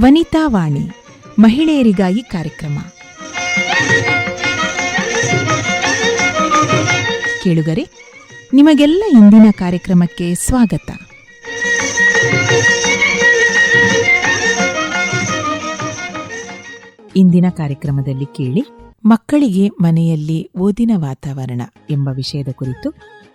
ವನಿತಾ ವಾಣಿ, ಮಹಿಳೆಯರಿಗಾಗಿ ಕಾರ್ಯಕ್ರಮ. ಕೇಳುಗರೆ, ನಿಮಗೆಲ್ಲ ಇಂದಿನ ಕಾರ್ಯಕ್ರಮಕ್ಕೆ ಸ್ವಾಗತ. ಇಂದಿನ ಕಾರ್ಯಕ್ರಮದಲ್ಲಿ ಕೇಳಿ, ಮಕ್ಕಳಿಗೆ ಮನೆಯಲ್ಲಿ ಓದಿನ ವಾತಾವರಣ ಎಂಬ ವಿಷಯದ ಕುರಿತು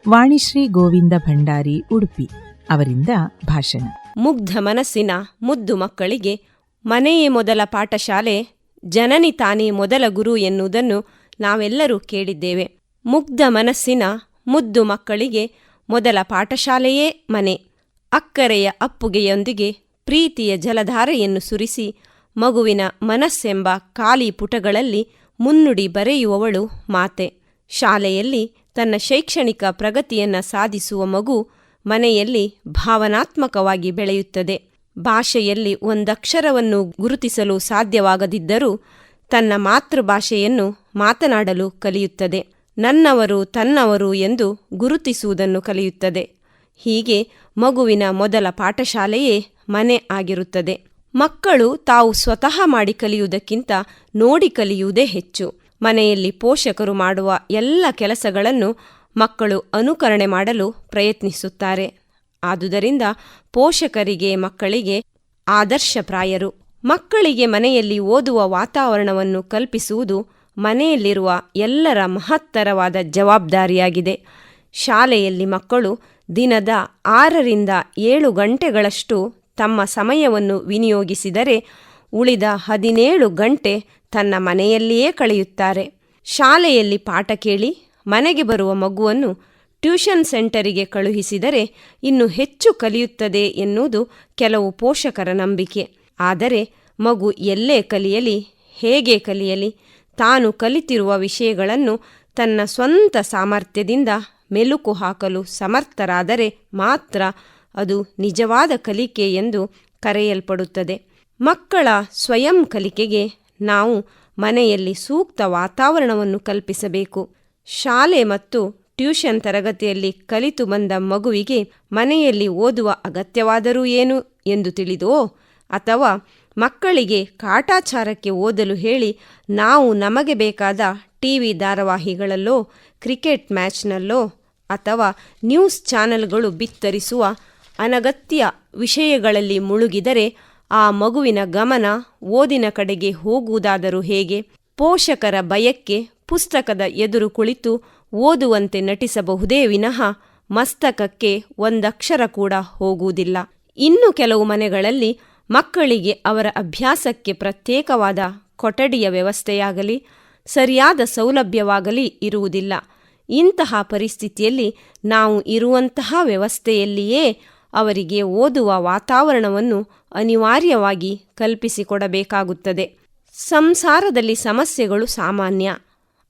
ವಾಣಿಶ್ರೀ ಗೋವಿಂದ ಭಂಡಾರಿ ಉಡುಪಿ ಅವರಿಂದ ಭಾಷಣ. ಮುಗ್ಧ ಮನಸ್ಸಿನ ಮುದ್ದು ಮಕ್ಕಳಿಗೆ ಮನೆಯೇ ಮೊದಲ ಪಾಠಶಾಲೆ, ಜನನಿ ತಾನೇ ಮೊದಲ ಗುರು ಎನ್ನುವುದನ್ನು ನಾವೆಲ್ಲರೂ ಕೇಳಿದ್ದೇವೆ. ಮುಗ್ಧ ಮನಸ್ಸಿನ ಮುದ್ದು ಮಕ್ಕಳಿಗೆ ಮೊದಲ ಪಾಠಶಾಲೆಯೇ ಮನೆ. ಅಕ್ಕರೆಯ ಅಪ್ಪುಗೆಯೊಂದಿಗೆ ಪ್ರೀತಿಯ ಜಲಧಾರೆಯನ್ನು ಸುರಿಸಿ ಮಗುವಿನ ಮನಸ್ಸೆಂಬ ಖಾಲಿ ಪುಟಗಳಲ್ಲಿ ಮುನ್ನುಡಿ ಬರೆಯುವವಳು ಮಾತೆ. ಶಾಲೆಯಲ್ಲಿ ತನ್ನ ಶೈಕ್ಷಣಿಕ ಪ್ರಗತಿಯನ್ನು ಸಾಧಿಸುವ ಮಗು ಮನೆಯಲ್ಲಿ ಭಾವನಾತ್ಮಕವಾಗಿ ಬೆಳೆಯುತ್ತದೆ. ಭಾಷೆಯಲ್ಲಿ ಒಂದಕ್ಷರವನ್ನು ಗುರುತಿಸಲು ಸಾಧ್ಯವಾಗದಿದ್ದರೂ ತನ್ನ ಮಾತೃಭಾಷೆಯನ್ನು ಮಾತನಾಡಲು ಕಲಿಯುತ್ತದೆ. ನನ್ನವರು ತನ್ನವರು ಎಂದು ಗುರುತಿಸುವುದನ್ನು ಕಲಿಯುತ್ತದೆ. ಹೀಗೆ ಮಗುವಿನ ಮೊದಲ ಪಾಠಶಾಲೆಯೇ ಮನೆ ಆಗಿರುತ್ತದೆ. ಮಕ್ಕಳು ತಾವು ಸ್ವತಃ ಮಾಡಿ ಕಲಿಯುವುದಕ್ಕಿಂತ ನೋಡಿ ಕಲಿಯುವುದೇ ಹೆಚ್ಚು. ಮನೆಯಲ್ಲಿ ಪೋಷಕರು ಮಾಡುವ ಎಲ್ಲ ಕೆಲಸಗಳನ್ನು ಮಕ್ಕಳು ಅನುಕರಣೆ ಮಾಡಲು ಪ್ರಯತ್ನಿಸುತ್ತಾರೆ. ಆದುದರಿಂದ ಪೋಷಕರಿಗೆ ಮಕ್ಕಳಿಗೆ ಆದರ್ಶಪ್ರಾಯರು. ಮಕ್ಕಳಿಗೆ ಮನೆಯಲ್ಲಿ ಓದುವ ವಾತಾವರಣವನ್ನು ಕಲ್ಪಿಸುವುದು ಮನೆಯಲ್ಲಿರುವ ಎಲ್ಲರ ಮಹತ್ತರವಾದ ಜವಾಬ್ದಾರಿಯಾಗಿದೆ. ಶಾಲೆಯಲ್ಲಿ ಮಕ್ಕಳು ದಿನದ ಆರರಿಂದ ಏಳು ಗಂಟೆಗಳಷ್ಟು ತಮ್ಮ ಸಮಯವನ್ನು ವಿನಿಯೋಗಿಸಿದರೆ ಉಳಿದ ಹದಿನೇಳು ಗಂಟೆ ತನ್ನ ಮನೆಯಲ್ಲಿಯೇ ಕಳೆಯುತ್ತಾರೆ. ಶಾಲೆಯಲ್ಲಿ ಪಾಠ ಕೇಳಿ ಮನೆಗೆ ಬರುವ ಮಗುವನ್ನು ಟ್ಯೂಷನ್ ಸೆಂಟರಿಗೆ ಕಳುಹಿಸಿದರೆ ಇನ್ನು ಹೆಚ್ಚು ಕಲಿಯುತ್ತದೆ ಎನ್ನುವುದು ಕೆಲವು ಪೋಷಕರ ನಂಬಿಕೆ. ಆದರೆ ಮಗು ಎಲ್ಲೇ ಕಲಿಯಲಿ, ಹೇಗೆ ಕಲಿಯಲಿ, ತಾನು ಕಲಿತಿರುವ ವಿಷಯಗಳನ್ನು ತನ್ನ ಸ್ವಂತ ಸಾಮರ್ಥ್ಯದಿಂದ ಮೆಲುಕು ಹಾಕಲು ಸಮರ್ಥರಾದರೆ ಮಾತ್ರ ಅದು ನಿಜವಾದ ಕಲಿಕೆ ಎಂದು ಕರೆಯಲ್ಪಡುತ್ತದೆ. ಮಕ್ಕಳ ಸ್ವಯಂ ಕಲಿಕೆಗೆ ನಾವು ಮನೆಯಲ್ಲಿ ಸೂಕ್ತ ವಾತಾವರಣವನ್ನು ಕಲ್ಪಿಸಬೇಕು. ಶಾಲೆ ಮತ್ತು ಟ್ಯೂಷನ್ ತರಗತಿಯಲ್ಲಿ ಕಲಿತು ಬಂದ ಮಗುವಿಗೆ ಮನೆಯಲ್ಲಿ ಓದುವ ಅಗತ್ಯವಾದರೂ ಏನು ಎಂದು ತಿಳಿದೋ, ಅಥವಾ ಮಕ್ಕಳಿಗೆ ಕಾಟಾಚಾರಕ್ಕೆ ಓದಲು ಹೇಳಿ ನಾವು ನಮಗೆ ಬೇಕಾದ ಟಿವಿ ಧಾರಾವಾಹಿಗಳಲ್ಲೋ, ಕ್ರಿಕೆಟ್ ಮ್ಯಾಚ್ನಲ್ಲೋ, ಅಥವಾ ನ್ಯೂಸ್ ಚಾನೆಲ್ಗಳು ಬಿತ್ತರಿಸುವ ಅನಗತ್ಯ ವಿಷಯಗಳಲ್ಲಿ ಮುಳುಗಿದರೆ ಆ ಮಗುವಿನ ಗಮನ ಓದಿನ ಕಡೆಗೆ ಹೋಗುವುದಾದರೂ ಹೇಗೆ? ಪೋಷಕರ ಭಯಕ್ಕೆ ಪುಸ್ತಕದ ಎದುರು ಕುಳಿತು ಓದುವಂತೆ ನಟಿಸಬಹುದೇ ವಿನಃ ಮಸ್ತಕಕ್ಕೆ ಒಂದಕ್ಷರ ಕೂಡ ಹೋಗುವುದಿಲ್ಲ. ಇನ್ನು ಕೆಲವು ಮನೆಗಳಲ್ಲಿ ಮಕ್ಕಳಿಗೆ ಅವರ ಅಭ್ಯಾಸಕ್ಕೆ ಪ್ರತ್ಯೇಕವಾದ ಕೊಠಡಿಯ ವ್ಯವಸ್ಥೆಯಾಗಲಿ, ಸರಿಯಾದ ಸೌಲಭ್ಯವಾಗಲಿ ಇರುವುದಿಲ್ಲ. ಇಂತಹ ಪರಿಸ್ಥಿತಿಯಲ್ಲಿ ನಾವು ಇರುವಂತಹ ವ್ಯವಸ್ಥೆಯಲ್ಲಿಯೇ ಅವರಿಗೆ ಓದುವ ವಾತಾವರಣವನ್ನು ಅನಿವಾರ್ಯವಾಗಿ ಕಲ್ಪಿಸಿಕೊಡಬೇಕಾಗುತ್ತದೆ. ಸಂಸಾರದಲ್ಲಿ ಸಮಸ್ಯೆಗಳು ಸಾಮಾನ್ಯ.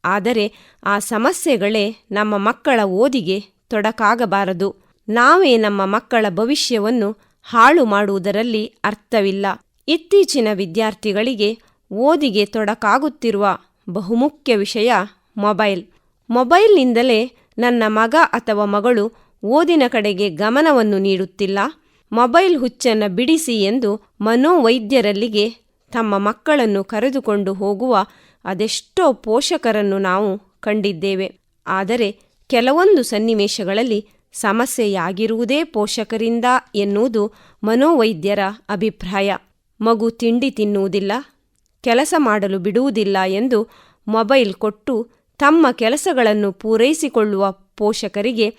ಆದರೆ ಆ ಸಮಸ್ಯೆಗಳೇ ನಮ್ಮ ಮಕ್ಕಳ ಓದಿಗೆ ತೊಡಕಾಗಬಾರದು. ನಾವೇ ನಮ್ಮ ಮಕ್ಕಳ ಭವಿಷ್ಯವನ್ನು ಹಾಳು ಮಾಡುವುದರಲ್ಲಿ ಅರ್ಥವಿಲ್ಲ. ಇತ್ತೀಚಿನ ವಿದ್ಯಾರ್ಥಿಗಳಿಗೆ ಓದಿಗೆ ತೊಡಕಾಗುತ್ತಿರುವ ಬಹುಮುಖ್ಯ ವಿಷಯ ಮೊಬೈಲ್. ಮೊಬೈಲ್ನಿಂದಲೇ ನನ್ನ ಮಗ ಅಥವಾ ಮಗಳು ಓದಿನ ಕಡೆಗೆ ಗಮನವನ್ನು ನೀಡುತ್ತಿಲ್ಲ. ಮೊಬೈಲ್ ಹುಚ್ಚನ್ನು ಬಿಡಿಸಿ ಎಂದು ಮನೋವೈದ್ಯರಲ್ಲಿಗೆ ತಮ್ಮ ಮಕ್ಕಳನ್ನು ಕರೆದುಕೊಂಡು ಹೋಗುವ ಅದೆಷ್ಟೋ ಪೋಷಕರನ್ನು ನಾವು ಕಂಡಿದ್ದೇವೆ. ಆದರೆ ಕೆಲವೊಂದು ಸನ್ನಿವೇಶಗಳಲ್ಲಿ ಸಮಸ್ಯೆಯಾಗಿರುವುದೇ ಪೋಷಕರಿಂದ ಎನ್ನುವುದು ಮನೋವೈದ್ಯರ ಅಭಿಪ್ರಾಯ. ಮಗು ತಿಂಡಿ ತಿನ್ನುವುದಿಲ್ಲ, ಕೆಲಸ ಮಾಡಲು ಬಿಡುವುದಿಲ್ಲ ಎಂದು ಮೊಬೈಲ್ ಕೊಟ್ಟು ತಮ್ಮ ಕೆಲಸಗಳನ್ನು ಪೂರೈಸಿಕೊಳ್ಳುವ ಪೋಷಕರಿಗೆ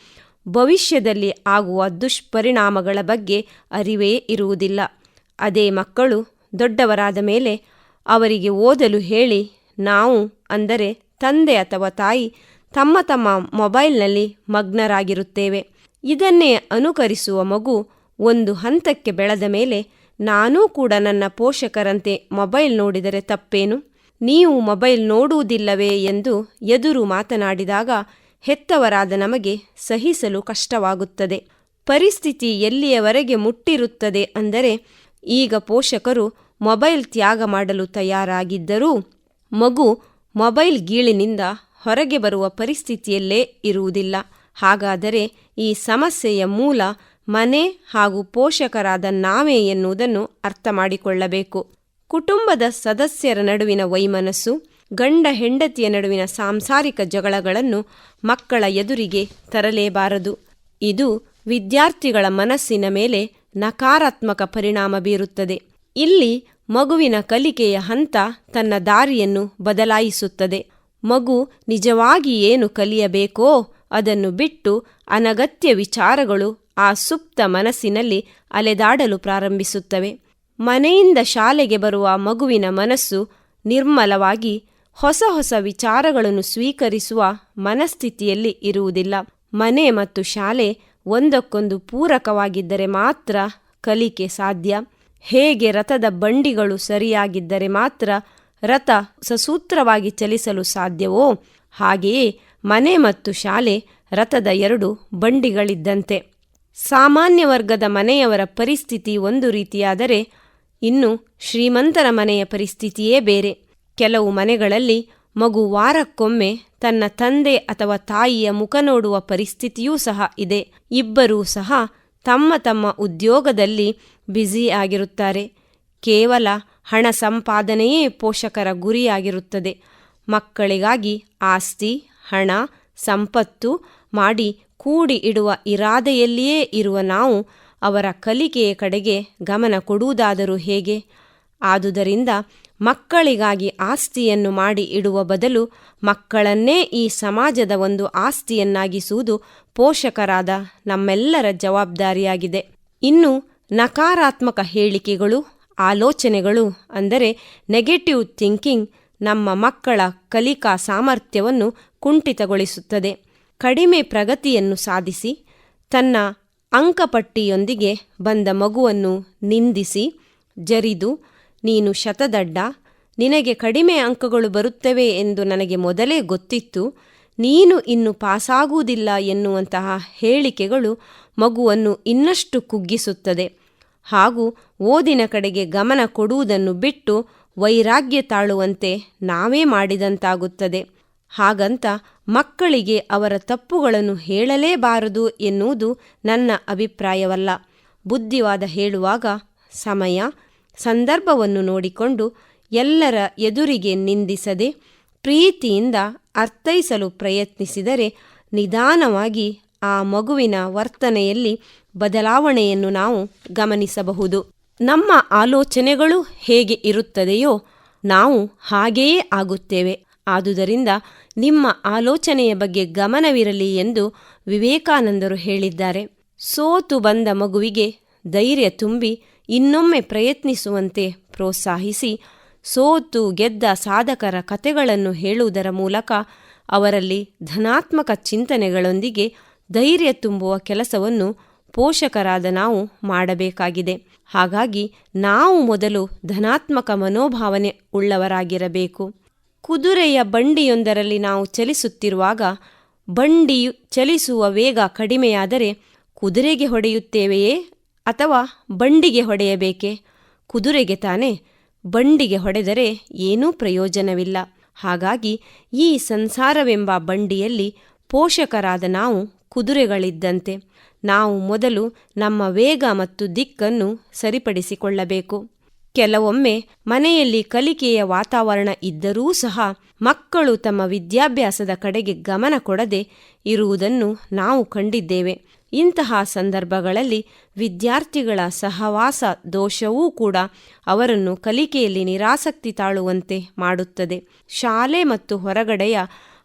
ಭವಿಷ್ಯದಲ್ಲಿ ಆಗುವ ದುಷ್ಪರಿಣಾಮಗಳ ಬಗ್ಗೆ ಅರಿವೇ ಇರುವುದಿಲ್ಲ. ಅದೇ ಮಕ್ಕಳು ದೊಡ್ಡವರಾದ ಮೇಲೆ ಅವರಿಗೆ ಓದಲು ಹೇಳಿ ನಾವು ಅಂದರೆ ತಂದೆ ಅಥವಾ ತಾಯಿ ತಮ್ಮ ತಮ್ಮ ಮೊಬೈಲ್ನಲ್ಲಿ ಮಗ್ನರಾಗಿರುತ್ತೇವೆ. ಇದನ್ನೇ ಅನುಕರಿಸುವ ಮಗು ಒಂದು ಹಂತಕ್ಕೆ ಬೆಳೆದ ಮೇಲೆ ನಾನೂ ಕೂಡ ನನ್ನ ಪೋಷಕರಂತೆ ಮೊಬೈಲ್ ನೋಡಿದರೆ ತಪ್ಪೇನು? ನೀವು ಮೊಬೈಲ್ ನೋಡುವುದಿಲ್ಲವೇ ಎಂದು ಎದುರು ಮಾತನಾಡಿದಾಗ ಹೆತ್ತವರಾದ ನಮಗೆ ಸಹಿಸಲು ಕಷ್ಟವಾಗುತ್ತದೆ. ಪರಿಸ್ಥಿತಿ ಎಲ್ಲಿಯವರೆಗೆ ಮುಟ್ಟಿರುತ್ತದೆ ಅಂದರೆ ಈಗ ಪೋಷಕರು ಮೊಬೈಲ್ ತ್ಯಾಗ ಮಾಡಲು ತಯಾರಾಗಿದ್ದರೂ ಮಗು ಮೊಬೈಲ್ ಗೀಳಿನಿಂದ ಹೊರಗೆ ಬರುವ ಪರಿಸ್ಥಿತಿಯಲ್ಲೇ ಇರುವುದಿಲ್ಲ. ಹಾಗಾದರೆ ಈ ಸಮಸ್ಯೆಯ ಮೂಲ ಮನೆ ಹಾಗೂ ಪೋಷಕರಾದ ನಾವೇ ಎನ್ನುವುದನ್ನು ಅರ್ಥ ಮಾಡಿಕೊಳ್ಳಬೇಕು ಕುಟುಂಬದ ಸದಸ್ಯರ ನಡುವಿನ ವೈಮನಸ್ಸು, ಗಂಡ ಹೆಂಡತಿಯ ನಡುವಿನ ಸಾಂಸಾರಿಕ ಜಗಳಗಳನ್ನು ಮಕ್ಕಳ ಎದುರಿಗೆ ತರಲೇಬಾರದು. ಇದು ವಿದ್ಯಾರ್ಥಿಗಳ ಮನಸ್ಸಿನ ಮೇಲೆ ನಕಾರಾತ್ಮಕ ಪರಿಣಾಮ ಬೀರುತ್ತದೆ. ಇಲ್ಲಿ ಮಗುವಿನ ಕಲಿಕೆಯ ಹಂತ ತನ್ನ ದಾರಿಯನ್ನು ಬದಲಾಯಿಸುತ್ತದೆ. ಮಗು ನಿಜವಾಗಿ ಏನು ಕಲಿಯಬೇಕೋ ಅದನ್ನು ಬಿಟ್ಟು ಅನಗತ್ಯ ವಿಚಾರಗಳು ಆ ಸುಪ್ತ ಮನಸ್ಸಿನಲ್ಲಿ ಅಲೆದಾಡಲು ಪ್ರಾರಂಭಿಸುತ್ತವೆ. ಮನೆಯಿಂದ ಶಾಲೆಗೆ ಬರುವ ಮಗುವಿನ ಮನಸ್ಸು ನಿರ್ಮಲವಾಗಿ ಹೊಸ ಹೊಸ ವಿಚಾರಗಳನ್ನು ಸ್ವೀಕರಿಸುವ ಮನಸ್ಥಿತಿಯಲ್ಲಿ ಇರುವುದಿಲ್ಲ. ಮನೆ ಮತ್ತು ಶಾಲೆ ಒಂದಕ್ಕೊಂದು ಪೂರಕವಾಗಿದ್ದರೆ ಮಾತ್ರ ಕಲಿಕೆ ಸಾಧ್ಯ. ಹೇಗೆ ರಥದ ಬಂಡಿಗಳು ಸರಿಯಾಗಿದ್ದರೆ ಮಾತ್ರ ರಥ ಸಸೂತ್ರವಾಗಿ ಚಲಿಸಲು ಸಾಧ್ಯವೋ? ಹಾಗೆಯೇ ಮನೆ ಮತ್ತು ಶಾಲೆ ರಥದ ಎರಡು ಬಂಡಿಗಳಿದ್ದಂತೆ. ಸಾಮಾನ್ಯ ವರ್ಗದ ಮನೆಯವರ ಪರಿಸ್ಥಿತಿ ಒಂದು ರೀತಿಯಾದರೆ ಇನ್ನು ಶ್ರೀಮಂತರ ಮನೆಯ ಪರಿಸ್ಥಿತಿಯೇ ಬೇರೆ. ಕೆಲವು ಮನೆಗಳಲ್ಲಿ ಮಗು ವಾರಕ್ಕೊಮ್ಮೆ ತನ್ನ ತಂದೆ ಅಥವಾ ತಾಯಿಯ ಮುಖ ನೋಡುವ ಪರಿಸ್ಥಿತಿಯೂ ಸಹ ಇದೆ. ಇಬ್ಬರೂ ಸಹ ತಮ್ಮ ತಮ್ಮ ಉದ್ಯೋಗದಲ್ಲಿ ಬ್ಯುಸಿ ಆಗಿರುತ್ತಾರೆ. ಕೇವಲ ಹಣ ಸಂಪಾದನೆಯೇ ಪೋಷಕರ ಗುರಿಯಾಗಿರುತ್ತದೆ. ಮಕ್ಕಳಿಗಾಗಿ ಆಸ್ತಿ, ಹಣ, ಸಂಪತ್ತು ಮಾಡಿ ಕೂಡಿ ಇಡುವ ಇರಾದೆಯಲ್ಲಿಯೇ ಇರುವ ನಾವು ಅವರ ಕಲಿಕೆಯ ಕಡೆಗೆ ಗಮನ ಕೊಡುವುದಾದರೂ ಹೇಗೆ? ಆದುದರಿಂದ ಮಕ್ಕಳಿಗಾಗಿ ಆಸ್ತಿಯನ್ನು ಮಾಡಿ ಇಡುವ ಬದಲು ಮಕ್ಕಳನ್ನೇ ಈ ಸಮಾಜದ ಒಂದು ಆಸ್ತಿಯನ್ನಾಗಿಸುವುದು ಪೋಷಕರಾದ ನಮ್ಮೆಲ್ಲರ ಜವಾಬ್ದಾರಿಯಾಗಿದೆ. ಇನ್ನು ನಕಾರಾತ್ಮಕ ಹೇಳಿಕೆಗಳು, ಆಲೋಚನೆಗಳು ಅಂದರೆ ನೆಗೆಟಿವ್ ಥಿಂಕಿಂಗ್ ನಮ್ಮ ಮಕ್ಕಳ ಕಲಿಕಾ ಸಾಮರ್ಥ್ಯವನ್ನು ಕುಂಠಿತಗೊಳಿಸುತ್ತದೆ. ಕಡಿಮೆ ಪ್ರಗತಿಯನ್ನು ಸಾಧಿಸಿ, ತನ್ನ ಅಂಕಪಟ್ಟಿಯೊಂದಿಗೆ ಬಂದ ಮಗುವನ್ನು ನಿಂದಿಸಿ, ಜರಿದು, ನೀನು ಶತದಡ್ಡ, ನಿನಗೆ ಕಡಿಮೆ ಅಂಕಗಳು ಬರುತ್ತವೆ ಎಂದು ನನಗೆ ಮೊದಲೇ ಗೊತ್ತಿತ್ತು, ನೀನು ಇನ್ನು ಪಾಸಾಗುವುದಿಲ್ಲ ಎನ್ನುವಂತಹ ಹೇಳಿಕೆಗಳು ಮಗುವನ್ನು ಇನ್ನಷ್ಟು ಕುಗ್ಗಿಸುತ್ತದೆ. ಹಾಗೂ ಓದಿನ ಕಡೆಗೆ ಗಮನ ಕೊಡುವುದನ್ನು ಬಿಟ್ಟು ವೈರಾಗ್ಯ ತಾಳುವಂತೆ ನಾವೇ ಮಾಡಿದಂತಾಗುತ್ತದೆ. ಹಾಗಂತ ಮಕ್ಕಳಿಗೆ ಅವರ ತಪ್ಪುಗಳನ್ನು ಹೇಳಲೇಬಾರದು ಎನ್ನುವುದು ನನ್ನ ಅಭಿಪ್ರಾಯವಲ್ಲ. ಬುದ್ಧಿವಾದ ಹೇಳುವಾಗ ಸಮಯ, ಸಂದರ್ಭವನ್ನು ನೋಡಿಕೊಂಡು ಎಲ್ಲರ ಎದುರಿಗೆ ನಿಂದಿಸದೆ ಪ್ರೀತಿಯಿಂದ ಅರ್ಥೈಸಲು ಪ್ರಯತ್ನಿಸಿದರೆ ನಿಧಾನವಾಗಿ ಆ ಮಗುವಿನ ವರ್ತನೆಯಲ್ಲಿ ಬದಲಾವಣೆಯನ್ನು ನಾವು ಗಮನಿಸಬಹುದು. ನಮ್ಮ ಆಲೋಚನೆಗಳು ಹೇಗೆ ಇರುತ್ತದೆಯೋ ನಾವು ಹಾಗೆಯೇ ಆಗುತ್ತೇವೆ. ಆದುದರಿಂದ ನಿಮ್ಮ ಆಲೋಚನೆಯ ಬಗ್ಗೆ ಗಮನವಿರಲಿ ಎಂದು ವಿವೇಕಾನಂದರು ಹೇಳಿದ್ದಾರೆ. ಸೋತು ಬಂದ ಮಗುವಿಗೆ ಧೈರ್ಯ ತುಂಬಿ ಇನ್ನೊಮ್ಮೆ ಪ್ರಯತ್ನಿಸುವಂತೆ ಪ್ರೋತ್ಸಾಹಿಸಿ, ಸೋತು ಗೆದ್ದ ಸಾಧಕರ ಕಥೆಗಳನ್ನು ಹೇಳುವುದರ ಮೂಲಕ ಅವರಲ್ಲಿ ಧನಾತ್ಮಕ ಚಿಂತನೆಗಳೊಂದಿಗೆ ಧೈರ್ಯ ತುಂಬುವ ಕೆಲಸವನ್ನು ಪೋಷಕರಾದ ನಾವು ಮಾಡಬೇಕಾಗಿದೆ. ಹಾಗಾಗಿ ನಾವು ಮೊದಲು ಧನಾತ್ಮಕ ಮನೋಭಾವನೆ ಉಳ್ಳವರಾಗಿರಬೇಕು. ಕುದುರೆಯ ಬಂಡಿಯೊಂದರಲ್ಲಿ ನಾವು ಚಲಿಸುತ್ತಿರುವಾಗ ಬಂಡಿಯು ಚಲಿಸುವ ವೇಗ ಕಡಿಮೆಯಾದರೆ ಕುದುರೆಗೆ ಹೊಡೆಯುತ್ತೇವೆಯೇ ಅಥವಾ ಬಂಡಿಗೆ ಹೊಡೆಯಬೇಕೆ? ಕುದುರೆಗೆ ತಾನೇ ಬಂಡಿಗೆ ಹೊಡೆದರೆ ಏನೂ ಪ್ರಯೋಜನವಿಲ್ಲ. ಹಾಗಾಗಿ ಈ ಸಂಸಾರವೆಂಬ ಬಂಡಿಯಲ್ಲಿ ಪೋಷಕರಾದ ನಾವು ಕುದುರೆಗಳಿದ್ದಂತೆ. ನಾವು ಮೊದಲು ನಮ್ಮ ವೇಗ ಮತ್ತು ದಿಕ್ಕನ್ನು ಸರಿಪಡಿಸಿಕೊಳ್ಳಬೇಕು. ಕೆಲವೊಮ್ಮೆ ಮನೆಯಲ್ಲಿ ಕಲಿಕೆಯ ವಾತಾವರಣ ಇದ್ದರೂ ಸಹ ಮಕ್ಕಳು ತಮ್ಮ ವಿದ್ಯಾಭ್ಯಾಸದ ಕಡೆಗೆ ಗಮನ ಕೊಡದೆ ಇರುವುದನ್ನು ನಾವು ಕಂಡಿದ್ದೇವೆ. ಇಂತಹ ಸಂದರ್ಭಗಳಲ್ಲಿ ವಿದ್ಯಾರ್ಥಿಗಳ ಸಹವಾಸ ದೋಷವೂ ಕೂಡ ಅವರನ್ನು ಕಲಿಕೆಯಲ್ಲಿ ನಿರಾಸಕ್ತಿ ತಾಳುವಂತೆ ಮಾಡುತ್ತದೆ. ಶಾಲೆ ಮತ್ತು ಹೊರಗಡೆಯ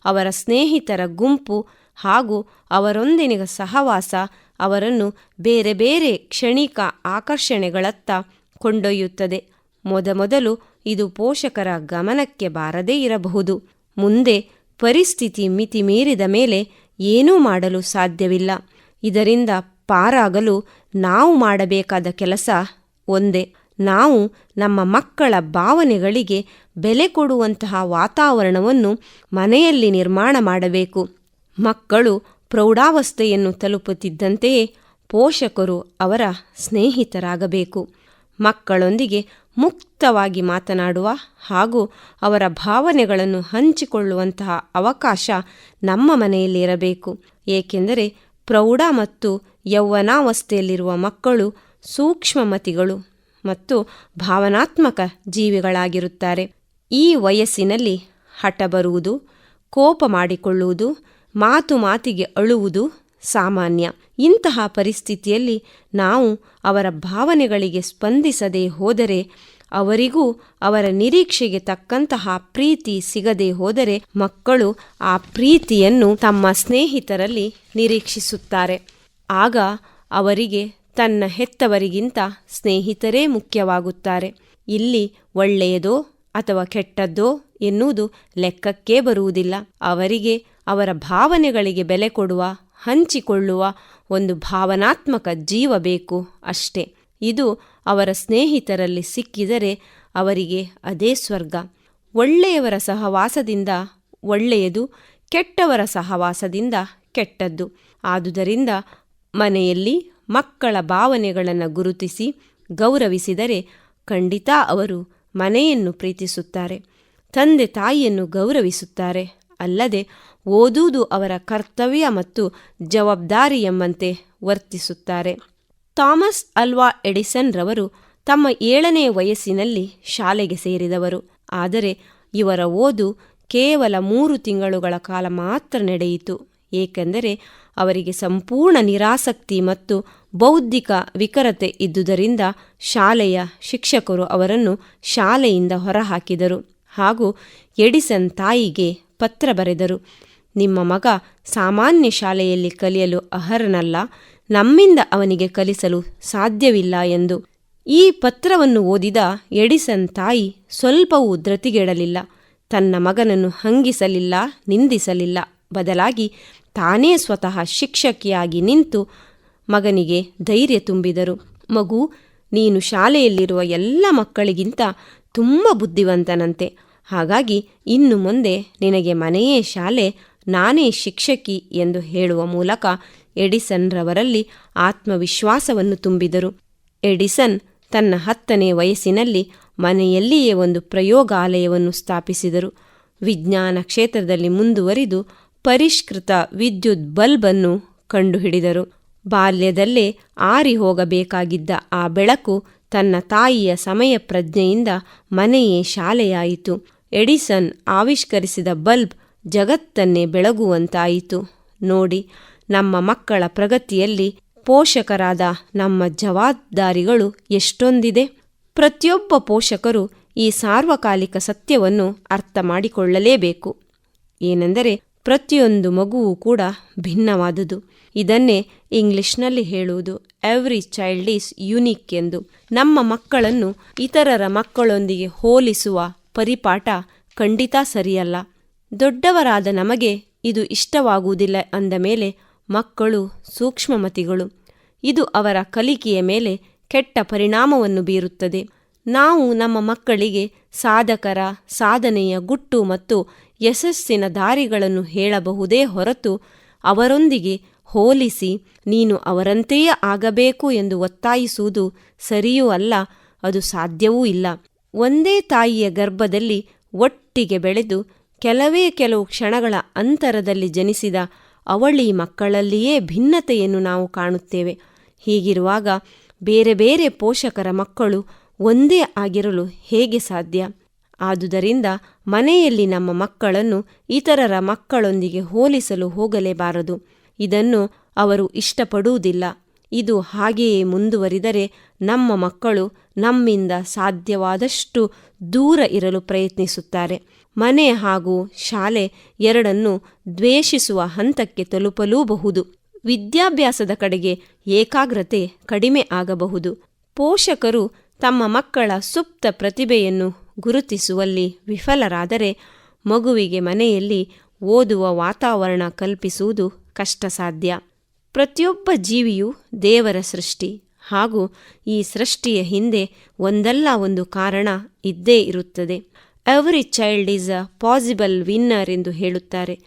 ಅವರ ಸ್ನೇಹಿತರ ಗುಂಪು ಹಾಗೂ ಅವರೊಂದಿನ ಸಹವಾಸ, ಅವರನ್ನು ಬೇರೆ ಬೇರೆ ಕ್ಷಣಿಕ ಆಕರ್ಷಣೆಗಳತ್ತ ಕೊಂಡೊಯ್ಯುತ್ತದೆ. ಮೊದಮೊದಲು ಇದು ಪೋಷಕರ ಗಮನಕ್ಕೆ ಬಾರದೇ ಇರಬಹುದು. ಮುಂದೆ ಪರಿಸ್ಥಿತಿ ಮಿತಿ ಮೀರಿದ ಮೇಲೆ ಏನೂ ಮಾಡಲು ಸಾಧ್ಯವಿಲ್ಲ. ಇದರಿಂದ ಪಾರಾಗಲು ನಾವು ಮಾಡಬೇಕಾದ ಕೆಲಸ ಒಂದೇ. ನಾವು ನಮ್ಮ ಮಕ್ಕಳ ಭಾವನೆಗಳಿಗೆ ಬೆಲೆ ಕೊಡುವಂತಹ ವಾತಾವರಣವನ್ನು ಮನೆಯಲ್ಲಿ ನಿರ್ಮಾಣ ಮಾಡಬೇಕು. ಮಕ್ಕಳು ಪ್ರೌಢಾವಸ್ಥೆಯನ್ನು ತಲುಪುತ್ತಿದ್ದಂತೆಯೇ ಪೋಷಕರು ಅವರ ಸ್ನೇಹಿತರಾಗಬೇಕು. ಮಕ್ಕಳೊಂದಿಗೆ ಮುಕ್ತವಾಗಿ ಮಾತನಾಡುವ ಹಾಗೂ ಅವರ ಭಾವನೆಗಳನ್ನು ಹಂಚಿಕೊಳ್ಳುವಂತಹ ಅವಕಾಶ ನಮ್ಮ ಮನೆಯಲ್ಲಿರಬೇಕು ಏಕೆಂದರೆ ಪ್ರೌಢ ಮತ್ತು ಯೌವನಾವಸ್ಥೆಯಲ್ಲಿರುವ ಮಕ್ಕಳು ಸೂಕ್ಷ್ಮಮತಿಗಳು ಮತ್ತು ಭಾವನಾತ್ಮಕ ಜೀವಿಗಳಾಗಿರುತ್ತಾರೆ. ಈ ವಯಸ್ಸಿನಲ್ಲಿ ಹಠ ಬರುವುದು ಕೋಪ ಮಾಡಿಕೊಳ್ಳುವುದು ಮಾತು ಮಾತಿಗೆ ಅಳುವುದು ಸಾಮಾನ್ಯ. ಇಂತಹ ಪರಿಸ್ಥಿತಿಯಲ್ಲಿ ನಾವು ಅವರ ಭಾವನೆಗಳಿಗೆ ಸ್ಪಂದಿಸದೆ ಹೋದರೆ, ಅವರಿಗೂ ಅವರ ನಿರೀಕ್ಷೆಗೆ ತಕ್ಕಂತಹ ಪ್ರೀತಿ ಸಿಗದೆ ಹೋದರೆ ಮಕ್ಕಳು ಆ ಪ್ರೀತಿಯನ್ನು ತಮ್ಮ ಸ್ನೇಹಿತರಲ್ಲಿ ನಿರೀಕ್ಷಿಸುತ್ತಾರೆ. ಆಗ ಅವರಿಗೆ ತನ್ನ ಹೆತ್ತವರಿಗಿಂತ ಸ್ನೇಹಿತರೇ ಮುಖ್ಯವಾಗುತ್ತಾರೆ. ಇಲ್ಲಿ ಒಳ್ಳೆಯದೋ ಅಥವಾ ಕೆಟ್ಟದ್ದೋ ಎನ್ನುವುದು ಲೆಕ್ಕಕ್ಕೇ ಬರುವುದಿಲ್ಲ. ಅವರಿಗೆ ಅವರ ಭಾವನೆಗಳಿಗೆ ಬೆಲೆ ಕೊಡುವ, ಹಂಚಿಕೊಳ್ಳುವ ಒಂದು ಭಾವನಾತ್ಮಕ ಜೀವ ಬೇಕು ಅಷ್ಟೇ. ಇದು ಅವರ ಸ್ನೇಹಿತರಲ್ಲಿ ಸಿಕ್ಕಿದರೆ ಅವರಿಗೆ ಅದೇ ಸ್ವರ್ಗ. ಒಳ್ಳೆಯವರ ಸಹವಾಸದಿಂದ ಒಳ್ಳೆಯದು, ಕೆಟ್ಟವರ ಸಹವಾಸದಿಂದ ಕೆಟ್ಟದ್ದು. ಆದುದರಿಂದ ಮನೆಯಲ್ಲಿ ಮಕ್ಕಳ ಭಾವನೆಗಳನ್ನು ಗುರುತಿಸಿ ಗೌರವಿಸಿದರೆ ಖಂಡಿತ ಅವರು ಮನೆಯನ್ನು ಪ್ರೀತಿಸುತ್ತಾರೆ, ತಂದೆ ತಾಯಿಯನ್ನು ಗೌರವಿಸುತ್ತಾರೆ. ಅಲ್ಲದೆ ಓದುವುದು ಅವರ ಕರ್ತವ್ಯ ಮತ್ತು ಜವಾಬ್ದಾರಿ ಎಂಬಂತೆ ವರ್ತಿಸುತ್ತಾರೆ. ಥಾಮಸ್ ಅಲ್ವಾ ಎಡಿಸನ್ ರವರು ತಮ್ಮ ಏಳನೇ ವಯಸ್ಸಿನಲ್ಲಿ ಶಾಲೆಗೆ ಸೇರಿದವರು. ಆದರೆ ಇವರ ಓದು ಕೇವಲ ಮೂರು ತಿಂಗಳುಗಳ ಕಾಲ ಮಾತ್ರ ನಡೆಯಿತು. ಏಕೆಂದರೆ ಅವರಿಗೆ ಸಂಪೂರ್ಣ ನಿರಾಸಕ್ತಿ ಮತ್ತು ಬೌದ್ಧಿಕ ವಿಕರತೆ ಇದ್ದುದರಿಂದ ಶಾಲೆಯ ಶಿಕ್ಷಕರು ಅವರನ್ನು ಶಾಲೆಯಿಂದ ಹೊರಹಾಕಿದರು. ಹಾಗೂ ಎಡಿಸನ್ ತಾಯಿಗೆ ಪತ್ರ ಬರೆದರು. ನಿಮ್ಮ ಮಗ ಸಾಮಾನ್ಯ ಶಾಲೆಯಲ್ಲಿ ಕಲಿಯಲು ಅರ್ಹನಲ್ಲ, ನಮ್ಮಿಂದ ಅವನಿಗೆ ಕಲಿಸಲು ಸಾಧ್ಯವಿಲ್ಲ ಎಂದು. ಈ ಪತ್ರವನ್ನು ಓದಿದ ಎಡಿಸನ್ ತಾಯಿ ಸ್ವಲ್ಪವೂ ಧೃತಿಗೆಡಲಿಲ್ಲ ತನ್ನ ಮಗನನ್ನು ಹಂಗಿಸಲಿಲ್ಲ, ನಿಂದಿಸಲಿಲ್ಲ. ಬದಲಾಗಿ ತಾನೇ ಸ್ವತಃ ಶಿಕ್ಷಕಿಯಾಗಿ ನಿಂತು ಮಗನಿಗೆ ಧೈರ್ಯ ತುಂಬಿದರು. ಮಗು, ನೀನು ಶಾಲೆಯಲ್ಲಿರುವ ಎಲ್ಲ ಮಕ್ಕಳಿಗಿಂತ ತುಂಬ ಬುದ್ಧಿವಂತನಂತೆ. ಹಾಗಾಗಿ ಇನ್ನು ಮುಂದೆ ನಿನಗೆ ಮನೆಯೇ ಶಾಲೆ ನಾನೇ ಶಿಕ್ಷಕಿ ಎಂದು ಹೇಳುವ ಮೂಲಕ ಎಡಿಸನ್ ರವರಲ್ಲಿ ಆತ್ಮವಿಶ್ವಾಸವನ್ನು ತುಂಬಿದರು. ಎಡಿಸನ್ ತನ್ನ ಹತ್ತನೇ ವಯಸ್ಸಿನಲ್ಲಿ ಮನೆಯಲ್ಲಿಯೇ ಒಂದು ಪ್ರಯೋಗಾಲಯವನ್ನು ಸ್ಥಾಪಿಸಿದರು. ವಿಜ್ಞಾನ ಕ್ಷೇತ್ರದಲ್ಲಿ ಮುಂದುವರಿದು ಪರಿಷ್ಕೃತ ವಿದ್ಯುತ್ ಬಲ್ಬನ್ನು ಕಂಡುಹಿಡಿದರು. ಬಾಲ್ಯದಲ್ಲೇ ಆರಿ ಹೋಗಬೇಕಾಗಿದ್ದ ಆ ಬೆಳಕು ತನ್ನ ತಾಯಿಯ ಸಮಯ ಪ್ರಜ್ಞೆಯಿಂದ ಮನೆಯೇ ಶಾಲೆಯಾಯಿತು. ಎಡಿಸನ್ ಆವಿಷ್ಕರಿಸಿದ ಬಲ್ಬ್ ಜಗತ್ತನ್ನೇ ಬೆಳಗುವಂತಾಯಿತು. ನೋಡಿ, ನಮ್ಮ ಮಕ್ಕಳ ಪ್ರಗತಿಯಲ್ಲಿ ಪೋಷಕರಾದ ನಮ್ಮ ಜವಾಬ್ದಾರಿಗಳು ಎಷ್ಟೊಂದಿದೆ. ಪ್ರತಿಯೊಬ್ಬ ಪೋಷಕರು ಈ ಸಾರ್ವಕಾಲಿಕ ಸತ್ಯವನ್ನು ಅರ್ಥ ಮಾಡಿಕೊಳ್ಳಲೇಬೇಕು. ಏನೆಂದರೆ, ಪ್ರತಿಯೊಂದು ಮಗುವೂ ಕೂಡ ಭಿನ್ನವಾದುದು. ಇದನ್ನೇ ಇಂಗ್ಲಿಷ್ನಲ್ಲಿ ಹೇಳುವುದು ಎವ್ರಿ ಚೈಲ್ಡ್ ಈಸ್ ಯುನಿಕ್ ಎಂದು. ನಮ್ಮ ಮಕ್ಕಳನ್ನು ಇತರರ ಮಕ್ಕಳೊಂದಿಗೆ ಹೋಲಿಸುವ ಪರಿಪಾಠ ಖಂಡಿತ ಸರಿಯಲ್ಲ. ದೊಡ್ಡವರಾದ ನಮಗೆ ಇದು ಇಷ್ಟವಾಗುವುದಿಲ್ಲ ಅಂದ ಮೇಲೆ ಮಕ್ಕಳು, ಸೂಕ್ಷ್ಮಮತಿಗಳು, ಇದು ಅವರ ಕಲಿಕೆಯ ಮೇಲೆ ಕೆಟ್ಟ ಪರಿಣಾಮವನ್ನು ಬೀರುತ್ತದೆ. ನಾವು ನಮ್ಮ ಮಕ್ಕಳಿಗೆ ಸಾಧಕರ, ಸಾಧನೆಯ ಗುಟ್ಟು ಮತ್ತು ಯಶಸ್ಸಿನ ದಾರಿಗಳನ್ನು ಹೇಳಬಹುದೇ ಹೊರತು ಅವರೊಂದಿಗೆ ಹೋಲಿಸಿ ನೀನು ಅವರಂತೆಯೇ ಆಗಬೇಕು ಎಂದು ಒತ್ತಾಯಿಸುವುದು ಸರಿಯೂ ಅಲ್ಲ, ಅದು ಸಾಧ್ಯವೂ ಇಲ್ಲ. ಒಂದೇ ತಾಯಿಯ ಗರ್ಭದಲ್ಲಿ ಒಟ್ಟಿಗೆ ಬೆಳೆದು ಕೆಲವೇ ಕೆಲವು ಕ್ಷಣಗಳ ಅಂತರದಲ್ಲಿ ಜನಿಸಿದ ಅವಳಿ ಮಕ್ಕಳಲ್ಲಿಯೇ ಭಿನ್ನತೆಯನ್ನು ನಾವು ಕಾಣುತ್ತೇವೆ. ಹೀಗಿರುವಾಗ ಬೇರೆ ಬೇರೆ ಪೋಷಕರ ಮಕ್ಕಳು ಒಂದೇ ಆಗಿರಲು ಹೇಗೆ ಸಾಧ್ಯ? ಆದುದರಿಂದ ಮನೆಯಲ್ಲಿ ನಮ್ಮ ಮಕ್ಕಳನ್ನು ಇತರರ ಮಕ್ಕಳೊಂದಿಗೆ ಹೋಲಿಸಲು ಹೋಗಲೇಬಾರದು. ಇದನ್ನು ಅವರು ಇಷ್ಟಪಡುವುದಿಲ್ಲ. ಇದು ಹಾಗೆಯೇ ಮುಂದುವರಿದರೆ ನಮ್ಮ ಮಕ್ಕಳು ನಮ್ಮಿಂದ ಸಾಧ್ಯವಾದಷ್ಟು ದೂರ ಇರಲು ಪ್ರಯತ್ನಿಸುತ್ತಾರೆ. ಮನೆ ಹಾಗೂ ಶಾಲೆ ಎರಡನ್ನು ದ್ವೇಷಿಸುವ ಹಂತಕ್ಕೆ ತಲುಪಲೂಬಹುದು. ವಿದ್ಯಾಭ್ಯಾಸದ ಕಡೆಗೆ ಏಕಾಗ್ರತೆ ಕಡಿಮೆ ಆಗಬಹುದು. ಪೋಷಕರು ತಮ್ಮ ಮಕ್ಕಳ ಸುಪ್ತ ಪ್ರತಿಭೆಯನ್ನು ಗುರುತಿಸುವಲ್ಲಿ ವಿಫಲರಾದರೆ ಮಗುವಿಗೆ ಮನೆಯಲ್ಲಿ ಓದುವ ವಾತಾವರಣ ಕಲ್ಪಿಸುವುದು ಕಷ್ಟ ಸಾಧ್ಯ ಪ್ರತಿಯೊಬ್ಬ ಜೀವಿಯು ದೇವರ ಸೃಷ್ಟಿ ಹಾಗೂ ಈ ಸೃಷ್ಟಿಯ ಹಿಂದೆ ಒಂದಲ್ಲ ಒಂದು ಕಾರಣ ಇದ್ದೇ ಇರುತ್ತದೆ. Every child is a possible winner ಎಂದು ಹೇಳುತ್ತಾರೆ.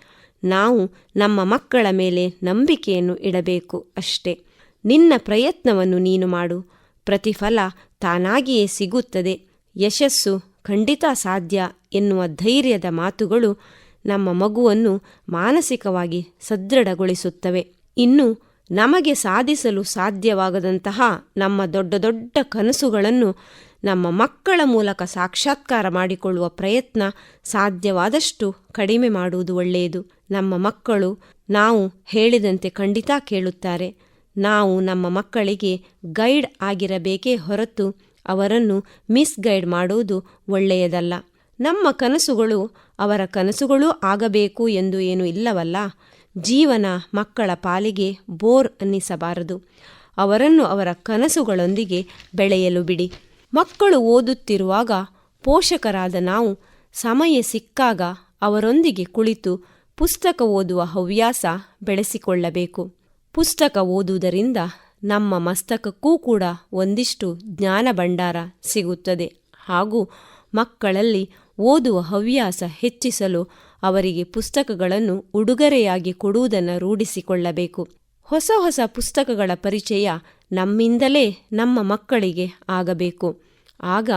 ನಾವು ನಮ್ಮ ಮಕ್ಕಳ ಮೇಲೆ ನಂಬಿಕೆಯನ್ನು ಇಡಬೇಕು ಅಷ್ಟೇ. ನಿನ್ನ ಪ್ರಯತ್ನವನ್ನು ನೀನು ಮಾಡು. ಪ್ರತಿಫಲ ತಾನಾಗಿಯೇ ಸಿಗುತ್ತದೆ. ಯಶಸ್ಸು ಖಂಡಿತ ಸಾಧ್ಯ ಎನ್ನುವ ಧೈರ್ಯದ ಮಾತುಗಳು ನಮ್ಮ ಮಗುವನ್ನು ಮಾನಸಿಕವಾಗಿ ಸದೃಢಗೊಳಿಸುತ್ತವೆ. ಇನ್ನು ನಮಗೆ ಸಾಧಿಸಲು ಸಾಧ್ಯವಾಗದಂತಹ ನಮ್ಮ ದೊಡ್ಡ ದೊಡ್ಡ ಕನಸುಗಳನ್ನು ನಮ್ಮ ಮಕ್ಕಳ ಮೂಲಕ ಸಾಕ್ಷಾತ್ಕಾರ ಮಾಡಿಕೊಳ್ಳುವ ಪ್ರಯತ್ನ ಸಾಧ್ಯವಾದಷ್ಟು ಕಡಿಮೆ ಮಾಡುವುದು ಒಳ್ಳೆಯದು. ನಮ್ಮ ಮಕ್ಕಳು ನಾವು ಹೇಳಿದಂತೆ ಖಂಡಿತ ಕೇಳುತ್ತಾರೆ. ನಾವು ನಮ್ಮ ಮಕ್ಕಳಿಗೆ ಗೈಡ್ ಆಗಿರಬೇಕೇ ಹೊರತು ಅವರನ್ನು ಮಿಸ್ಗೈಡ್ ಮಾಡುವುದು ಒಳ್ಳೆಯದಲ್ಲ. ನಮ್ಮ ಕನಸುಗಳು ಅವರ ಕನಸುಗಳೂ ಆಗಬೇಕು ಎಂದು ಏನೂ ಇಲ್ಲವಲ್ಲ. ಜೀವನ ಮಕ್ಕಳ ಪಾಲಿಗೆ ಬೋರ್ ಅನ್ನಿಸಬಾರದು. ಅವರನ್ನು ಅವರ ಕನಸುಗಳೊಂದಿಗೆ ಬೆಳೆಯಲು ಬಿಡಿ. ಮಕ್ಕಳು ಓದುತ್ತಿರುವಾಗ ಪೋಷಕರಾದ ನಾವು ಸಮಯ ಸಿಕ್ಕಾಗ ಅವರೊಂದಿಗೆ ಕುಳಿತು ಪುಸ್ತಕ ಓದುವ ಹವ್ಯಾಸ ಬೆಳೆಸಿಕೊಳ್ಳಬೇಕು. ಪುಸ್ತಕ ಓದುವುದರಿಂದ ನಮ್ಮ ಮಸ್ತಕಕ್ಕೂ ಕೂಡ ಒಂದಿಷ್ಟು ಜ್ಞಾನ ಭಂಡಾರ ಸಿಗುತ್ತದೆ. ಹಾಗೂ ಮಕ್ಕಳಲ್ಲಿ ಓದುವ ಹವ್ಯಾಸ ಹೆಚ್ಚಿಸಲು ಅವರಿಗೆ ಪುಸ್ತಕಗಳನ್ನು ಉಡುಗೊರೆಯಾಗಿ ಕೊಡುವುದನ್ನು ರೂಢಿಸಿಕೊಳ್ಳಬೇಕು. ಹೊಸ ಹೊಸ ಪುಸ್ತಕಗಳ ಪರಿಚಯ ನಮ್ಮಿಂದಲೇ ನಮ್ಮ ಮಕ್ಕಳಿಗೆ ಆಗಬೇಕು. ಆಗ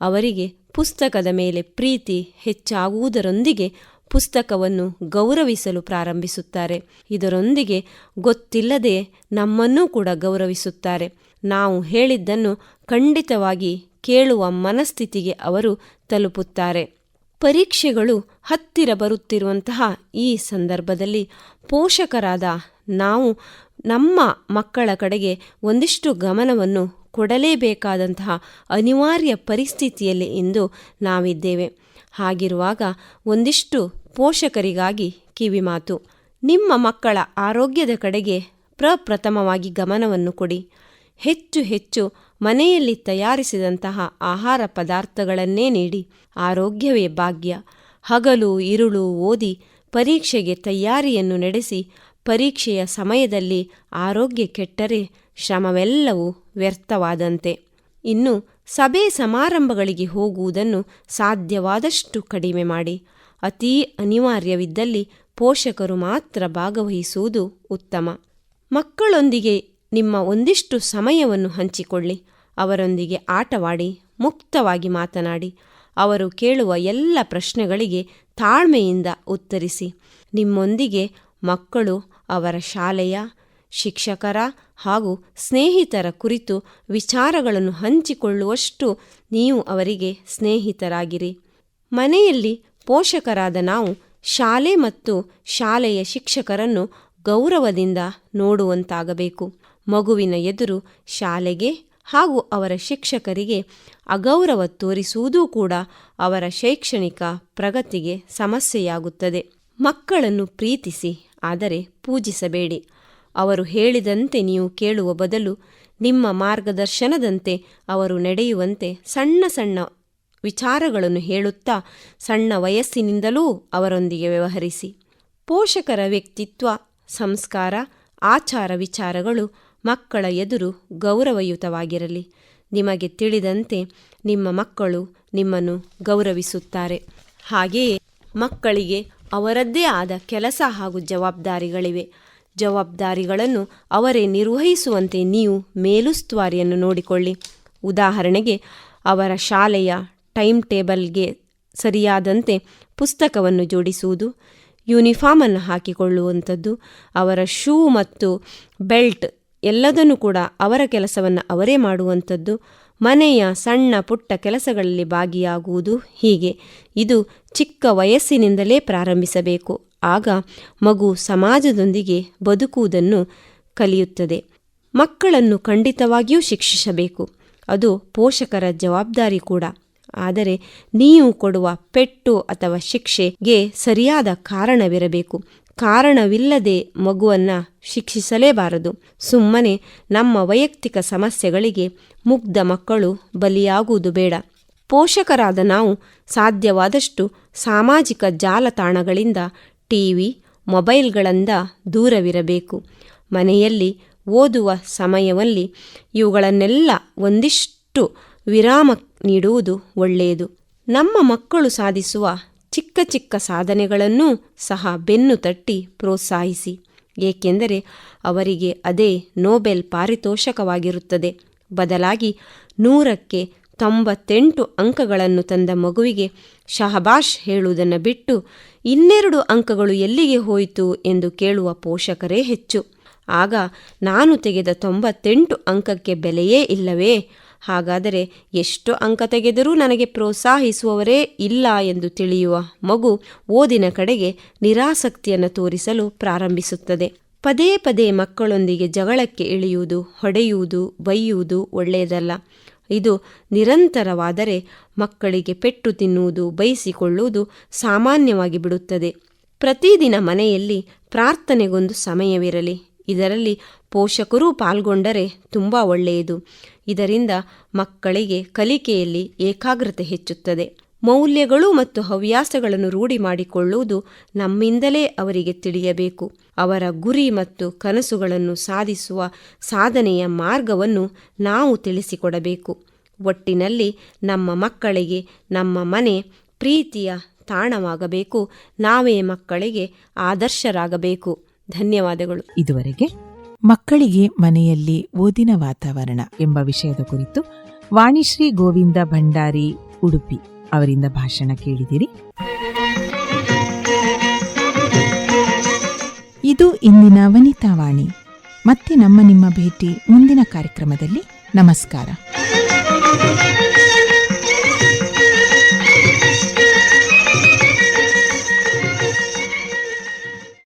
ಅವರಿಗೆ ಪುಸ್ತಕದ ಮೇಲೆ ಪ್ರೀತಿ ಹೆಚ್ಚಾಗುವುದರೊಂದಿಗೆ ಪುಸ್ತಕವನ್ನು ಗೌರವಿಸಲು ಪ್ರಾರಂಭಿಸುತ್ತಾರೆ. ಇದರೊಂದಿಗೆ ಗೊತ್ತಿಲ್ಲದೆ ನಮ್ಮನ್ನೂ ಕೂಡ ಗೌರವಿಸುತ್ತಾರೆ. ನಾವು ಹೇಳಿದ್ದನ್ನು ಖಂಡಿತವಾಗಿ ಕೇಳುವ ಮನಸ್ಥಿತಿಗೆ ಅವರು ತಲುಪುತ್ತಾರೆ. ಪರೀಕ್ಷೆಗಳು ಹತ್ತಿರ ಬರುತ್ತಿರುವಂತಹ ಈ ಸಂದರ್ಭದಲ್ಲಿ ಪೋಷಕರಾದ ನಾವು ನಮ್ಮ ಮಕ್ಕಳ ಕಡೆಗೆ ಒಂದಿಷ್ಟು ಗಮನವನ್ನು ಕೊಡಲೇಬೇಕಾದಂತಹ ಅನಿವಾರ್ಯ ಪರಿಸ್ಥಿತಿಯಲ್ಲಿ ಇಂದು ನಾವಿದ್ದೇವೆ. ಹಾಗಿರುವಾಗ ಒಂದಿಷ್ಟು ಪೋಷಕರಿಗಾಗಿ ಕಿವಿಮಾತು ನಿಮ್ಮ ಮಕ್ಕಳ ಆರೋಗ್ಯದ ಕಡೆಗೆ ಪ್ರಪ್ರಥಮವಾಗಿ ಗಮನವನ್ನು ಕೊಡಿ. ಹೆಚ್ಚು ಹೆಚ್ಚು ಮನೆಯಲ್ಲಿ ತಯಾರಿಸಿದಂತಹ ಆಹಾರ ಪದಾರ್ಥಗಳನ್ನೇ ನೀಡಿ ಆರೋಗ್ಯವೇ ಭಾಗ್ಯ. ಹಗಲು ಇರುಳು ಓದಿ, ಪರೀಕ್ಷೆಗೆ ತಯಾರಿಯನ್ನು ನಡೆಸಿ ಪರೀಕ್ಷೆಯ ಸಮಯದಲ್ಲಿ ಆರೋಗ್ಯ ಕೆಟ್ಟರೆ ಶ್ರಮವೆಲ್ಲವೂ ವ್ಯರ್ಥವಾದಂತೆ. ಇನ್ನು ಸಭೆ ಸಮಾರಂಭಗಳಿಗೆ ಹೋಗುವುದನ್ನು ಸಾಧ್ಯವಾದಷ್ಟು ಕಡಿಮೆ ಮಾಡಿ. ಅತೀ ಅನಿವಾರ್ಯವಿದ್ದಲ್ಲಿ ಪೋಷಕರು ಮಾತ್ರ ಭಾಗವಹಿಸುವುದು ಉತ್ತಮ. ಮಕ್ಕಳೊಂದಿಗೆ ನಿಮ್ಮ ಒಂದಿಷ್ಟು ಸಮಯವನ್ನು ಹಂಚಿಕೊಳ್ಳಿ. ಅವರೊಂದಿಗೆ ಆಟವಾಡಿ, ಮುಕ್ತವಾಗಿ ಮಾತನಾಡಿ, ಅವರು ಕೇಳುವ ಎಲ್ಲ ಪ್ರಶ್ನೆಗಳಿಗೆ ತಾಳ್ಮೆಯಿಂದ ಉತ್ತರಿಸಿ. ನಿಮ್ಮೊಂದಿಗೆ ಮಕ್ಕಳು, ಅವರ ಶಾಲೆಯ ಶಿಕ್ಷಕರ ಹಾಗೂ ಸ್ನೇಹಿತರ ಕುರಿತು ವಿಚಾರಗಳನ್ನು ಹಂಚಿಕೊಳ್ಳುವಷ್ಟು ನೀವು ಅವರಿಗೆ ಸ್ನೇಹಿತರಾಗಿರಿ. ಮನೆಯಲ್ಲಿ ಪೋಷಕರಾದ ನಾವು ಶಾಲೆ ಮತ್ತು ಶಾಲೆಯ ಶಿಕ್ಷಕರನ್ನು ಗೌರವದಿಂದ ನೋಡುವಂತಾಗಬೇಕು. ಮಗುವಿನ ಎದುರು ಶಾಲೆಗೆ ಹಾಗೂ ಅವರ ಶಿಕ್ಷಕರಿಗೆ ಅಗೌರವ ತೋರಿಸುವುದೂ ಕೂಡ ಅವರ ಶೈಕ್ಷಣಿಕ ಪ್ರಗತಿಗೆ ಸಮಸ್ಯೆಯಾಗುತ್ತದೆ. ಮಕ್ಕಳನ್ನು ಪ್ರೀತಿಸಿ, ಆದರೆ ಪೂಜಿಸಬೇಡಿ. ಅವರು ಹೇಳಿದಂತೆ ನೀವು ಕೇಳುವ ಬದಲು ನಿಮ್ಮ ಮಾರ್ಗದರ್ಶನದಂತೆ ಅವರು ನಡೆಯುವಂತೆ ಸಣ್ಣ ಸಣ್ಣ ವಿಚಾರಗಳನ್ನು ಹೇಳುತ್ತಾ ಸಣ್ಣ ವಯಸ್ಸಿನಿಂದಲೂ ಅವರೊಂದಿಗೆ ವ್ಯವಹರಿಸಿ. ಪೋಷಕರ ವ್ಯಕ್ತಿತ್ವ, ಸಂಸ್ಕಾರ, ಆಚಾರ ವಿಚಾರಗಳು ಮಕ್ಕಳ ಎದುರು ಗೌರವಯುತವಾಗಿರಲಿ. ನಿಮಗೆ ತಿಳಿದಂತೆ ನಿಮ್ಮ ಮಕ್ಕಳು ನಿಮ್ಮನ್ನು ಗೌರವಿಸುತ್ತಾರೆ. ಹಾಗೆಯೇ ಮಕ್ಕಳಿಗೆ ಅವರದ್ದೇ ಆದ ಕೆಲಸ ಹಾಗೂ ಜವಾಬ್ದಾರಿಗಳಿವೆ. ಜವಾಬ್ದಾರಿಗಳನ್ನು ಅವರೇ ನಿರ್ವಹಿಸುವಂತೆ ನೀವು ಮೇಲುಸ್ತುವಾರಿಯನ್ನು ನೋಡಿಕೊಳ್ಳಿ. ಉದಾಹರಣೆಗೆ, ಅವರ ಶಾಲೆಯ ಟೈಮ್ ಟೇಬಲ್ಗೆ ಸರಿಯಾದಂತೆ ಪುಸ್ತಕವನ್ನು ಜೋಡಿಸುವುದು, ಯೂನಿಫಾರ್ಮನ್ನು ಹಾಕಿಕೊಳ್ಳುವಂಥದ್ದು, ಅವರ ಶೂ ಮತ್ತು ಬೆಲ್ಟ್ ಎಲ್ಲದನ್ನು ಕೂಡ ಅವರ ಕೆಲಸವನ್ನು ಅವರೇ ಮಾಡುವಂಥದ್ದು. ಮನೆಯ ಸಣ್ಣ ಪುಟ್ಟ ಕೆಲಸಗಳಲ್ಲಿ ಭಾಗಿಯಾಗುವುದು ಹೀಗೆ. ಇದು ಚಿಕ್ಕ ವಯಸ್ಸಿನಿಂದಲೇ ಪ್ರಾರಂಭಿಸಬೇಕು. ಆಗ ಮಗು ಸಮಾಜದೊಂದಿಗೆ ಬದುಕುವುದನ್ನು ಕಲಿಯುತ್ತದೆ. ಮಕ್ಕಳನ್ನು ಖಂಡಿತವಾಗಿಯೂ ಶಿಕ್ಷಿಸಬೇಕು. ಅದು ಪೋಷಕರ ಜವಾಬ್ದಾರಿ ಕೂಡ. ಆದರೆ ನೀವು ಕೊಡುವ ಪೆಟ್ಟು ಅಥವಾ ಶಿಕ್ಷೆಗೆ ಸರಿಯಾದ ಕಾರಣವಿರಬೇಕು. ಕಾರಣವಿಲ್ಲದೆ ಮಗುವನ್ನು ಶಿಕ್ಷಿಸಲೇಬಾರದು. ಸುಮ್ಮನೆ ನಮ್ಮ ವೈಯಕ್ತಿಕ ಸಮಸ್ಯೆಗಳಿಗೆ ಮುಗ್ಧ ಮಕ್ಕಳು ಬಲಿಯಾಗುವುದು ಬೇಡ. ಪೋಷಕರಾದ ನಾವು ಸಾಧ್ಯವಾದಷ್ಟು ಸಾಮಾಜಿಕ ಜಾಲತಾಣಗಳಿಂದ, ಟಿವಿ, ಮೊಬೈಲ್ಗಳಿಂದ ದೂರವಿರಬೇಕು. ಮನೆಯಲ್ಲಿ ಓದುವ ಸಮಯದಲ್ಲಿ ಇವುಗಳನ್ನೆಲ್ಲ ಒಂದಿಷ್ಟು ವಿರಾಮ ನೀಡುವುದು ಒಳ್ಳೆಯದು. ನಮ್ಮ ಮಕ್ಕಳು ಸಾಧಿಸುವ ಚಿಕ್ಕ ಚಿಕ್ಕ ಸಾಧನೆಗಳನ್ನೂ ಸಹ ಬೆನ್ನು ತಟ್ಟಿ ಪ್ರೋತ್ಸಾಹಿಸಿ. ಏಕೆಂದರೆ ಅವರಿಗೆ ಅದೇ ನೋಬೆಲ್ ಪಾರಿತೋಷಕವಾಗಿರುತ್ತದೆ. ಬದಲಾಗಿ ನೂರಕ್ಕೆ ತೊಂಬತ್ತೆಂಟು ಅಂಕಗಳನ್ನು ತಂದ ಮಗುವಿಗೆ ಶಹಬಾಷ್ ಹೇಳುವುದನ್ನು ಬಿಟ್ಟು ಇನ್ನೆರಡು ಅಂಕಗಳು ಎಲ್ಲಿಗೆ ಹೋಯಿತು ಎಂದು ಕೇಳುವ ಪೋಷಕರೇ ಹೆಚ್ಚು. ಆಗ ನಾನು ತೆಗೆದ ತೊಂಬತ್ತೆಂಟು ಅಂಕಕ್ಕೆ ಬೆಲೆಯೇ ಇಲ್ಲವೇ? ಹಾಗಾದರೆ ಎಷ್ಟು ಅಂಕ ತೆಗೆದರೂ ನನಗೆ ಪ್ರೋತ್ಸಾಹಿಸುವವರೇ ಇಲ್ಲ ಎಂದು ತಿಳಿಯುವ ಮಗು ಓದಿನ ಕಡೆಗೆ ನಿರಾಸಕ್ತಿಯನ್ನು ತೋರಿಸಲು ಪ್ರಾರಂಭಿಸುತ್ತದೆ. ಪದೇ ಪದೇ ಮಕ್ಕಳೊಂದಿಗೆ ಜಗಳಕ್ಕೆ ಇಳಿಯುವುದು, ಹೊಡೆಯುವುದು, ಬೈಯುವುದು ಒಳ್ಳೆಯದಲ್ಲ. ಇದು ನಿರಂತರವಾದರೆ ಮಕ್ಕಳಿಗೆ ಪೆಟ್ಟು ತಿನ್ನುವುದು, ಬೈಸಿಕೊಳ್ಳುವುದು ಸಾಮಾನ್ಯವಾಗಿ ಬಿಡುತ್ತದೆ. ಪ್ರತಿದಿನ ಮನೆಯಲ್ಲಿ ಪ್ರಾರ್ಥನೆಗೊಂದು ಸಮಯವಿರಲಿ. ಇದರಲ್ಲಿ ಪೋಷಕರೂ ಪಾಲ್ಗೊಂಡರೆ ತುಂಬ ಒಳ್ಳೆಯದು. ಇದರಿಂದ ಮಕ್ಕಳಿಗೆ ಕಲಿಕೆಯಲ್ಲಿ ಏಕಾಗ್ರತೆ ಹೆಚ್ಚುತ್ತದೆ. ಮೌಲ್ಯಗಳು ಮತ್ತು ಹವ್ಯಾಸಗಳನ್ನು ರೂಢಿ ಮಾಡಿಕೊಳ್ಳುವುದು ನಮ್ಮಿಂದಲೇ ಅವರಿಗೆ ತಿಳಿಯಬೇಕು. ಅವರ ಗುರಿ ಮತ್ತು ಕನಸುಗಳನ್ನು ಸಾಧಿಸುವ ಸಾಧನೆಯ ಮಾರ್ಗವನ್ನು ನಾವು ತಿಳಿಸಿಕೊಡಬೇಕು. ಒಟ್ಟಿನಲ್ಲಿ ನಮ್ಮ ಮಕ್ಕಳಿಗೆ ನಮ್ಮ ಮನೆ ಪ್ರೀತಿಯ ತಾಣವಾಗಬೇಕು. ನಾವೇ ಮಕ್ಕಳಿಗೆ ಆದರ್ಶರಾಗಬೇಕು. ಧನ್ಯವಾದಗಳು. ಇದುವರೆಗೆ ಮಕ್ಕಳಿಗೆ ಮನೆಯಲ್ಲಿ ಓದಿನ ವಾತಾವರಣ ಎಂಬ ವಿಷಯದ ಕುರಿತು ವಾಣಿಶ್ರೀ ಗೋವಿಂದ ಭಂಡಾರಿ ಉಡುಪಿ ಅವರಿಂದ ಭಾಷಣ ಕೇಳಿದಿರಿ. ಇದು ಇಂದಿನ ವನಿತಾ ವಾಣಿ. ಮತ್ತೆ ನಮ್ಮ ನಿಮ್ಮ ಭೇಟಿ ಮುಂದಿನ ಕಾರ್ಯಕ್ರಮದಲ್ಲಿ. ನಮಸ್ಕಾರ.